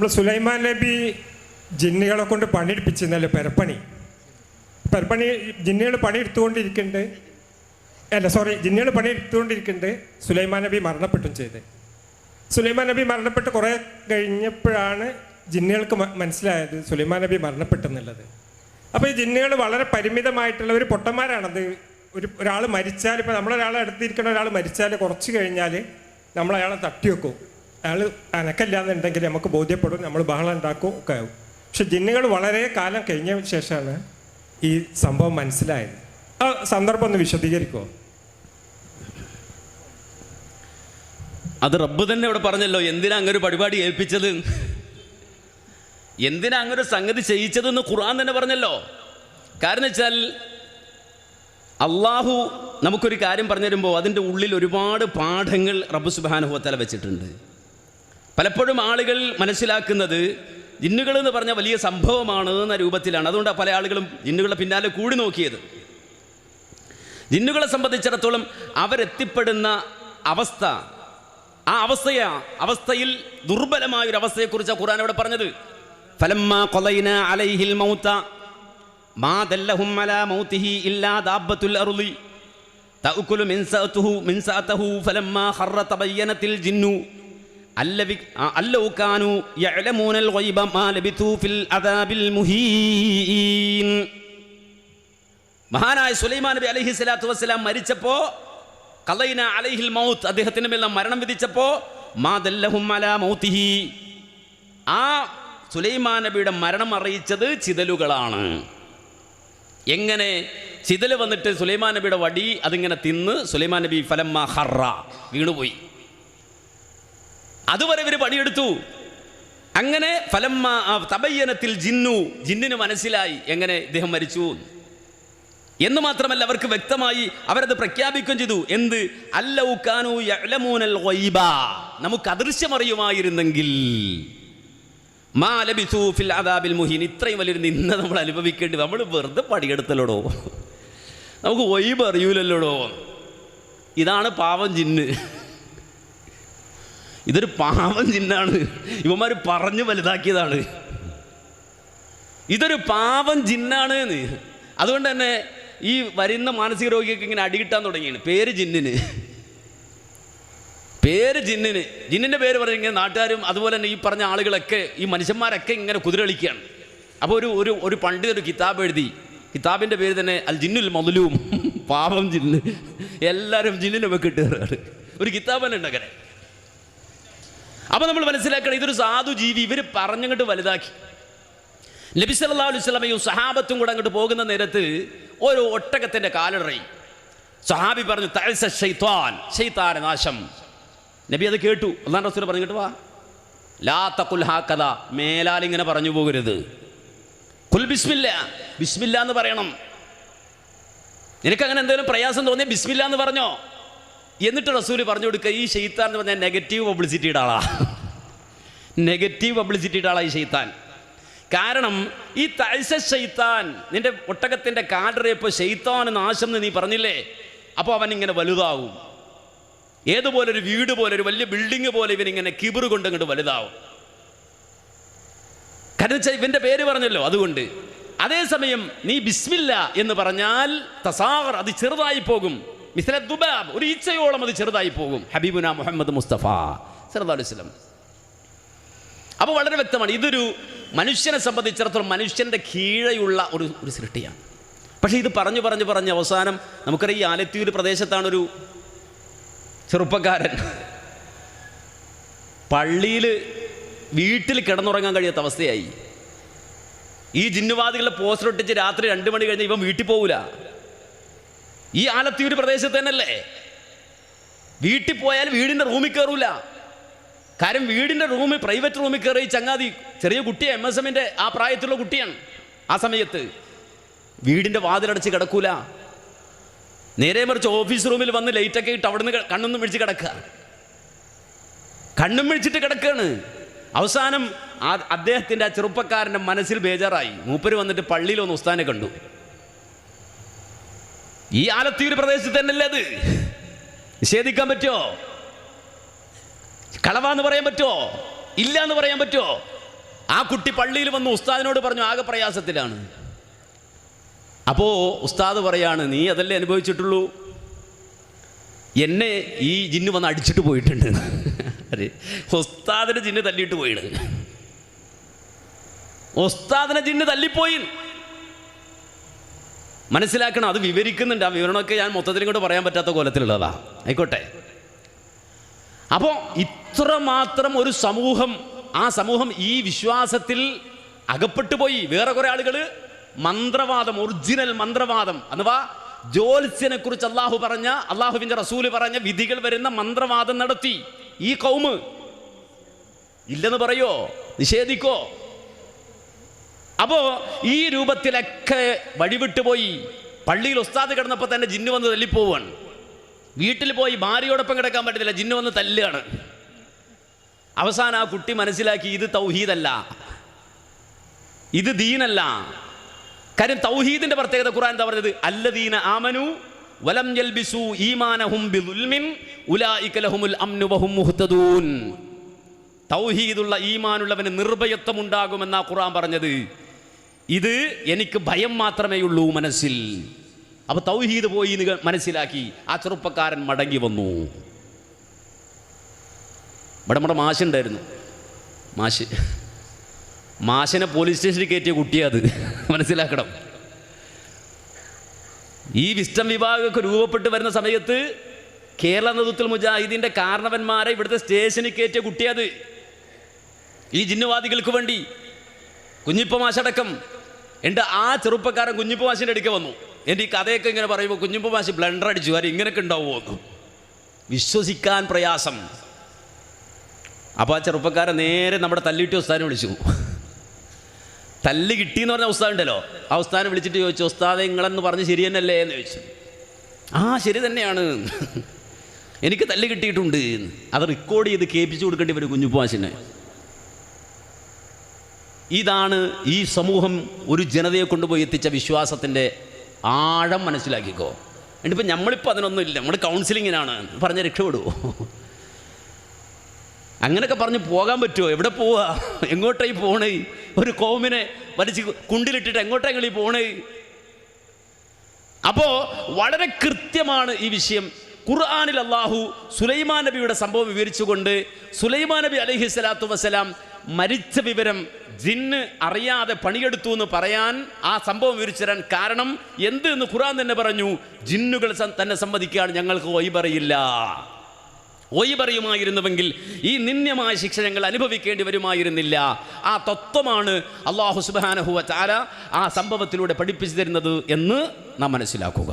നമ്മൾ സുലൈമാൻ നബി ജിന്നുകളെ കൊണ്ട് പണിയെടുപ്പിച്ചിരുന്നല്ലോ പെരപ്പണി? പെരപ്പണി ജിന്നുകൾ പണിയെടുത്തുകൊണ്ടിരിക്കുന്നുണ്ട്. അല്ല സോറി ജിന്നുകൾ പണിയെടുത്തുകൊണ്ടിരിക്കുന്നുണ്ട്. സുലൈമാൻ നബി മരണപ്പെട്ടും ചെയ്ത്. സുലൈമാൻ നബി മരണപ്പെട്ട് കുറേ കഴിഞ്ഞപ്പോഴാണ് ജിന്നുകൾക്ക് മനസ്സിലായത് സുലൈമാൻ നബി മരണപ്പെട്ടെന്നുള്ളത്. അപ്പോൾ ഈ ജിന്നുകൾ വളരെ പരിമിതമായിട്ടുള്ള ഒരു പൊട്ടന്മാരാണത്. ഒരു ഒരാൾ മരിച്ചാൽ ഇപ്പോൾ നമ്മളൊരാളെ അടുത്തിരിക്കുന്ന ഒരാൾ മരിച്ചാൽ കുറച്ച് കഴിഞ്ഞാൽ നമ്മളയാളെ തട്ടി വെക്കും അയാൾ അനക്കല്ലാന്നുണ്ടെങ്കിൽ നമുക്ക് ബോധ്യപ്പെടും നമ്മൾ ബഹളം ഉണ്ടാക്കും ഒക്കെ ആവും. പക്ഷെ ജിന്നുകൾ വളരെ കാലം കഴിഞ്ഞ ശേഷമാണ് ഈ സംഭവം മനസ്സിലായത്. ആ സന്ദർഭം ഒന്ന് വിശദീകരിക്കുമോ അത് റബ്ബ് തന്നെ ഇവിടെ പറഞ്ഞല്ലോ എന്തിനാ അങ്ങനെ ഒരു പരിപാടി ഏൽപ്പിച്ചത്? എന്തിനാ അങ്ങനെ സംഗതി ചെയ്യിച്ചതെന്ന് ഖുർആൻ തന്നെ പറഞ്ഞല്ലോ. കാരണം വെച്ചാൽ അള്ളാഹു നമുക്കൊരു കാര്യം പറഞ്ഞു തരുമ്പോൾ അതിന്റെ ഉള്ളിൽ ഒരുപാട് പാഠങ്ങൾ റബ്ബ് സുബാനുഭവത്തല വെച്ചിട്ടുണ്ട്. പലപ്പോഴും ആളുകൾ മനസ്സിലാക്കുന്നത് ജിന്നുകൾ എന്ന് പറഞ്ഞ വലിയ സംഭവമാണ് എന്ന രൂപത്തിലാണ്. അതുകൊണ്ടാണ് പല ആളുകളും ജിന്നുകളുടെ പിന്നാലെ കൂടി നോക്കിയത്. ജിന്നുകളെ സംബന്ധിച്ചിടത്തോളം അവരെത്തിപ്പെടുന്ന അവസ്ഥ ആ അവസ്ഥയാ അവസ്ഥയിൽ ദുർബലമായ ഒരു അവസ്ഥയെക്കുറിച്ച് ഖുർആൻ അവിടെ പറഞ്ഞത്. ഫലമ്മ കൊലൈന അലൈഹിൽ മൗത്ത മാ ദല്ലഹും അലാ മൗതിഹി ഇല്ലാ മിൻ സഅതുഹു മിൻ സഅതഹു ജിന്നു. മഹാനായ സുലൈമാൻ നബി അലഹി സ്വലാത്തു വസ്സലാം മരിച്ചപ്പോ കലൈന അലൈഹിൽ മൗത്ത് അദ്ദേഹത്തിന് മേൽ മരണം വിധിച്ചപ്പോ മൗത്തിഹി. ആ സുലൈമാൻ നബിയുടെ മരണം അറിയിച്ചത് ചിതലുകളാണ്. എങ്ങനെ ചിതൽ വന്നിട്ട് സുലൈമാൻ നബിയുടെ വടി അതിങ്ങനെ തിന്ന് സുലൈമാൻ നബി ഫലമ്മ ഹറ വീണുപോയി. അതുവരെ ഇവർ പണിയെടുത്തു. അങ്ങനെ ഫലം തപയ്യനത്തിൽ ജിന്നു ജിന്നിന് മനസ്സിലായി എങ്ങനെ ഇദ്ദേഹം മരിച്ചു. എന്ന്. മാത്രമല്ല അവർക്ക് വ്യക്തമായി അവരത് പ്രഖ്യാപിക്കുകയും ചെയ്തു. എന്ത്? അല്ലൗക്കാനു യലമൂനൽ നമുക്ക് അദൃശ്യമറിയുമായിരുന്നെങ്കിൽ മാ ഫിൽ അദാബിൽ മുഹീൻ. ഇത്രയും വലിയൊരു നിന്ന നമ്മൾ അനുഭവിക്കേണ്ടി നമ്മൾ വെറുതെ പടിയെടുത്തല്ലോടോ നമുക്ക് ഒയ്ബ് അറിയൂലല്ലോടോ? ഇതാണ് പാവം ജിന്ന്. ഇതൊരു പാവം ജിന്നാണ്. ഇവന്മാർ പറഞ്ഞു വലുതാക്കിയതാണ്. ഇതൊരു പാവം ജിന്നാണ് എന്ന്. അതുകൊണ്ട് തന്നെ ഈ വരുന്ന മാനസിക രോഗികൾക്ക് ഇങ്ങനെ അടികിട്ടാൻ തുടങ്ങിയാണ്. പേര് ജിന്നിന്. പേര് ജിന്നിന്. ജിന്നിന്റെ പേര് പറഞ്ഞ് നാട്ടുകാരും അതുപോലെ തന്നെ ഈ പറഞ്ഞ ആളുകളൊക്കെ ഈ മനുഷ്യന്മാരൊക്കെ ഇങ്ങനെ കുതിരളിക്കുകയാണ് അപ്പോൾ ഒരു ഒരു ഒരു പണ്ഡിതൻ ഒരു കിതാബ് എഴുതി. കിതാബിന്റെ പേര് തന്നെ അൽ ജിന്നുൽ മൊതലും പാവം ജിന്ന്. എല്ലാവരും ജിന്നിനെ കിട്ടുകയാണ് ഒരു കിതാബ് തന്നെ ഉണ്ട് അപ്പോൾ നമ്മൾ മനസ്സിലാക്കണം ഇതൊരു സാധു ജീവി ഇവർ പറഞ്ഞങ്ങോട്ട് വലുതാക്കി. നബി സല്ലല്ലാഹു അലൈഹി സഹാബത്തും കൂടെ അങ്ങോട്ട് പോകുന്ന നേരത്ത് ഒരു ഒട്ടകത്തിന്റെ കാലിടറി. സഹാബി പറഞ്ഞു നാശം. നബി അത് കേട്ടു. ഒന്നാം റസൂൽ പറഞ്ഞു പറഞ്ഞിട്ട് വാ. ലാ തഖുൽ ഹാക്കദ മേലാൽ ഇങ്ങനെ പറഞ്ഞു പോകരുത്. കുൽ ബിസ്മില്ല ബിസ്മില്ല എന്ന് പറയണം. നിനക്ക് അങ്ങനെ എന്തെങ്കിലും പ്രയാസം തോന്നിയ ബിസ്മില്ല എന്ന് പറഞ്ഞോ? എന്നിട്ട് റസൂൽ പറഞ്ഞു കൊടുക്കുക ഈ ഷെയ്ത്താൻ എന്ന് പറഞ്ഞാൽ നെഗറ്റീവ് പബ്ലിസിറ്റിയുടെ ആളാ. നെഗറ്റീവ് പബ്ലിസിറ്റിയുടെ ആളാ ഈ ഷെയ്ത്താൻ കാരണം ഈ തൈസ ഷെയ്ത്താൻ നിന്റെ ഒട്ടകത്തിന്റെ കാടറിയപ്പോൾ ഷെയ്ത്താൻ നാശം എന്ന് നീ പറഞ്ഞില്ലേ? അപ്പോൾ അവൻ ഇങ്ങനെ വലുതാവും. ഏതുപോലെ ഒരു വീട് പോലെ ഒരു വലിയ ബിൽഡിംഗ് പോലെ ഇവനിങ്ങനെ കിബിറ് കൊണ്ട് ഇങ്ങോട്ട് വലുതാവും. കാരണം വെച്ചാൽ ഇവന്റെ പേര് പറഞ്ഞല്ലോ അതുകൊണ്ട്. അതേസമയം നീ ബിസ്മില്ല എന്ന് പറഞ്ഞാൽ തസാഹർ അത് ചെറുതായി പോകും. മിസ്ല ദുബാബ് ഒരു ഈച്ചയോളം അത് ചെറുതായി പോകും. ഹബീബുന മുഹമ്മദ് മുസ്തഫ സല്ലല്ലാഹു അലൈഹി വസല്ലം. അപ്പോൾ വളരെ വ്യക്തമാണ് ഇതൊരു മനുഷ്യനെ സംബന്ധിച്ചിടത്തോളം മനുഷ്യന്റെ കീഴെയുള്ള ഒരു ഒരു സൃഷ്ടിയാണ്. പക്ഷേ ഇത് പറഞ്ഞു പറഞ്ഞു പറഞ്ഞ് അവസാനം നമുക്കറിയാം ഈ ആലത്തിയൂർ പ്രദേശത്താണ് ഒരു ചെറുപ്പക്കാരൻ. പള്ളിയിൽ വീട്ടിൽ കിടന്നുറങ്ങാൻ കഴിയാത്ത അവസ്ഥയായി. ഈ ജിന്നുവാദികളുടെ പോസ്റ്റർ ഒട്ടിച്ച് രാത്രി രണ്ട് മണി കഴിഞ്ഞ് ഇവൻ വീട്ടിൽ പോകൂല ഈ ആലത്തിയൂർ പ്രദേശത്ത് തന്നെയല്ലേ? വീട്ടിൽ പോയാൽ വീടിന്റെ റൂമിൽ കയറൂല. കാര്യം വീടിന്റെ റൂമിൽ പ്രൈവറ്റ് റൂമിൽ കയറി ചങ്ങാതി ചെറിയ കുട്ടിയാണ് എം എസ് എമ്മിന്റെ ആ പ്രായത്തിലുള്ള കുട്ടിയാണ് ആ സമയത്ത്. വീടിന്റെ വാതിലടച്ച് കിടക്കൂല. നേരെ മറിച്ച് ഓഫീസ് റൂമിൽ വന്ന് ലൈറ്റൊക്കെ ഇട്ട് അവിടുന്ന് കണ്ണൊന്നും പിടിച്ച് കിടക്കുക കണ്ണും പിടിച്ചിട്ട് കിടക്കുകയാണ് അവസാനം അദ്ദേഹത്തിന്റെ ആ ചെറുപ്പക്കാരന്റെ മനസ്സിൽ ബേജാറായി. മൂപ്പര് വന്നിട്ട് പള്ളിയിൽ ഒന്ന് ഉസ്താനെ കണ്ടു. ഈ ആലത്തീര് പ്രദേശത്ത് തന്നെയല്ലേ അത്? നിഷേധിക്കാൻ പറ്റുമോ? കളവാന്ന് പറയാൻ പറ്റുമോ? ഇല്ല എന്ന് പറയാൻ പറ്റുമോ? ആ കുട്ടി പള്ളിയിൽ വന്ന് ഉസ്താദിനോട് പറഞ്ഞു ആകെ പ്രയാസത്തിലാണ്. അപ്പോ ഉസ്താദ് പറയാണ് നീ അതല്ലേ അനുഭവിച്ചിട്ടുള്ളൂ? എന്നെ ഈ ജിന്ന് വന്ന് അടിച്ചിട്ട് പോയിട്ടുണ്ട്. അതെ. ഉസ്താദിനെ ജിന്ന് തല്ലിയിട്ട് പോയിണ്. ഉസ്താദിനെ ജിന്ന് തല്ലിപ്പോയി. മനസ്സിലാക്കണം അത് വിവരിക്കുന്നുണ്ട്. ആ വിവരണമൊക്കെ ഞാൻ മൊത്തത്തിലും കൂടെ പറയാൻ പറ്റാത്ത കോലത്തിലുള്ളതാ. ആയിക്കോട്ടെ. അപ്പോൾ ഇത്ര മാത്രം ഒരു സമൂഹം ആ സമൂഹം ഈ വിശ്വാസത്തിൽ അകപ്പെട്ടു പോയി. വേറെ കുറെ ആളുകൾ മന്ത്രവാദം ഒറിജിനൽ മന്ത്രവാദം അഥവാ ജ്യോത്സ്യനെ കുറിച്ച് അള്ളാഹു പറഞ്ഞ അള്ളാഹുവിന്റെ റസൂൽ പറഞ്ഞ വിധികൾ വരുന്ന മന്ത്രവാദം നടത്തി. ഈ കൗമ് ഇല്ലെന്ന് പറയോ? നിഷേധിക്കോ? അപ്പോ ഈ രൂപത്തിലൊക്കെ വഴിവിട്ടു പോയി പള്ളിയിൽ ഉസ്താദ് കിടന്നപ്പോൾ തന്നെ ജിന്നു വന്ന് തല്ലിപ്പോവാണ്. വീട്ടിൽ പോയി ഭാര്യയോടൊപ്പം കിടക്കാൻ പറ്റത്തില്ല ജിന്നു വന്ന് തല്ലുകയാണ്. അവസാനം ആ കുട്ടി മനസ്സിലാക്കി ഇത് തൗഹീദല്ല. ഇത് ദീനല്ല. കാര്യം തൗഹീദിന്റെ പ്രത്യേകത ഖുർആൻ എന്താ പറഞ്ഞത്? അല്ലദീന ആമനു വലം ജൽബിസു ഈമാനഹും ബിദുൽമിൻ ഉലായിക്കലഹുമുൽ ലഹുമുൽ അംനു വഹും മുഹ്തദൂൻ. തൗഹീദുള്ള ഈമാനുള്ളവന് നിർഭയത്വം ഉണ്ടാകുമെന്നാ ഖുറാൻ പറഞ്ഞത്. ഇത് എനിക്ക് ഭയം മാത്രമേ ഉള്ളൂ മനസ്സിൽ. അപ്പൊ തൗഹീദ് പോയി മനസ്സിലാക്കി ആ ചെറുപ്പക്കാരൻ മടങ്ങി വന്നു. ഇവിടെ നമ്മുടെ മാഷുണ്ടായിരുന്നു മാഷ് മാഷിനെ പോലീസ് സ്റ്റേഷനിൽ കയറ്റിയ കുട്ടിയത് മനസ്സിലാക്കണം. ഈ വിസ്റ്റം വിഭാഗമൊക്കെ രൂപപ്പെട്ട് വരുന്ന സമയത്ത് കേരള നേതൃത്വത്തിൽ മുജാഹിദിന്റെ കാരണവന്മാരെ ഇവിടുത്തെ സ്റ്റേഷനിൽ കയറ്റിയ കുട്ടിയത് ഈ ജിന്നുവാദികൾക്ക് വേണ്ടി. കുഞ്ഞിപ്പ മാഷടക്കം. എന്റെ ആ ചെറുപ്പക്കാരൻ കുഞ്ഞിപ്പ് മാഷിന്റെ വന്നു. എന്റെ ഈ കഥയൊക്കെ ഇങ്ങനെ പറയുമ്പോൾ കുഞ്ഞിപ്പ് മാഷി ബ്ലണ്ടർ അടിച്ചു. കാര്യം ഇങ്ങനെയൊക്കെ ഉണ്ടാവുമോ? എന്ന്. വിശ്വസിക്കാൻ പ്രയാസം. അപ്പോൾ ആ ചെറുപ്പക്കാരൻ നേരെ നമ്മുടെ തല്ലിയിട്ട് ഉസ്താദിനെ വിളിച്ചു. തല്ല് കിട്ടിയെന്ന് പറഞ്ഞ ഉസ്താദ് ഉണ്ടല്ലോ. ആ ഉസ്താദിനെ വിളിച്ചിട്ട് ചോദിച്ചു ഉസ്താദെ നിങ്ങളെന്ന് പറഞ്ഞ് ശരി തന്നെയല്ലേ? എന്ന് ചോദിച്ചു. ആ ശരി തന്നെയാണ്. എനിക്ക് തല്ല് കിട്ടിയിട്ടുണ്ട്. അത് റെക്കോർഡ് ചെയ്ത് കേൾപ്പിച്ചു കൊടുക്കേണ്ടി വരും കുഞ്ഞുപ്പാശിനെ ഇതാണ് ഈ സമൂഹം ഒരു ജനതയെ കൊണ്ടുപോയി എത്തിച്ച വിശ്വാസത്തിന്റെ ആഴം മനസ്സിലാക്കിക്കോ. എന്നിട്ടിപ്പോൾ നമ്മളിപ്പോൾ അതിനൊന്നും ഇല്ല. നമ്മൾ കൗൺസിലിങ്ങിനാണ് പറഞ്ഞ് രക്ഷപ്പെടുമോ അങ്ങനെയൊക്കെ പറഞ്ഞ് പോകാൻ പറ്റുമോ എവിടെ പോവാ? എങ്ങോട്ടായി പോണേ? ഒരു കോമിനെ വലിച്ച് കുണ്ടിലിട്ടിട്ട് എങ്ങോട്ടെങ്കിലും പോണേ? അപ്പോൾ വളരെ കൃത്യമാണ് ഈ വിഷയം. ഖുർആാനിൽ അള്ളാഹു സുലൈമാൻ നബിയുടെ സംഭവം വിവരിച്ചുകൊണ്ട് സുലൈമാൻ നബി അലഹി സ്വലാത്തു വസ്സലാം മരിച്ച വിവരം ജിന്ന് അറിയാതെ പണിയെടുത്തു എന്ന് പറയാൻ ആ സംഭവം വിവരിച്ചു തരാൻ കാരണം എന്ത് എന്ന് ഖുറാൻ തന്നെ പറഞ്ഞു. ജിന്നുകൾ തന്നെ സമ്മതിക്കുകയാണ് ഞങ്ങൾക്ക് ഒയ്പറിയില്ല ഒയ് പറയുമായിരുന്നുവെങ്കിൽ ഈ നിന്ദ്യമായ ശിക്ഷ ഞങ്ങൾ അനുഭവിക്കേണ്ടി വരുമായിരുന്നില്ല. ആ തത്വമാണ് അള്ളാഹു സുബാനഹുവ ചാല ആ സംഭവത്തിലൂടെ പഠിപ്പിച്ചു തരുന്നത് എന്ന് നാം മനസ്സിലാക്കുക.